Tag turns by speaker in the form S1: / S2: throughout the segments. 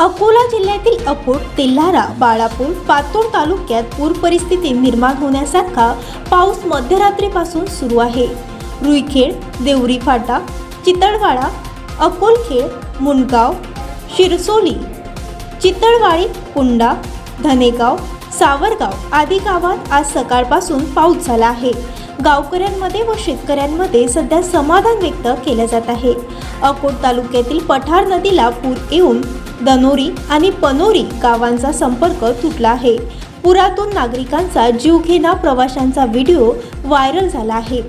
S1: अकोला जिल्ह्यातील अकोट तेल्हारा बाळापूर पातूर तालुक्यात पूर परिस्थिती निर्माण होण्यासारखा पाऊस मध्यरात्रीपासून सुरू आहे. रुईखेड देवरी फाटा चितळवाडा अकोलखेड मुंडगाव शिरसोली चितळवाडी कुंडा धनेगाव सावरगाव आदी गावात आज सकाळपासून पाऊस झाला आहे. गावकऱ्यांमध्ये व शेतकऱ्यांमध्ये सध्या समाधान व्यक्त केलं जात आहे. अकोट तालुक्यातील पठार नदीला पूर येऊन दनोरी आणि पनोरी गावांचा संपर्क तुटला आहे. पुरातून नागरिकांचा जीवघेणा प्रवाशांचा व्हिडिओ व्हायरल झाला आहे.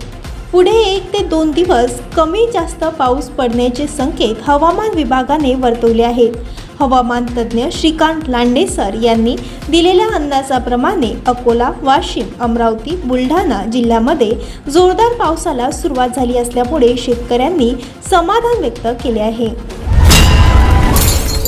S1: पुढे एक ते दोन दिवस कमी जास्त पाऊस पडण्याचे संकेत हवामान विभागाने वर्तवले आहेत हवामान तज्ज्ञ श्रीकांत लांडेसर यांनी दिलेल्या अंदाजाप्रमाणे अकोला वाशिम अमरावती बुलढाणा जिल्ह्यामध्ये जोरदार पावसाला सुरुवात झाली असल्यामुळे शेतकऱ्यांनी समाधान व्यक्त केले आहे.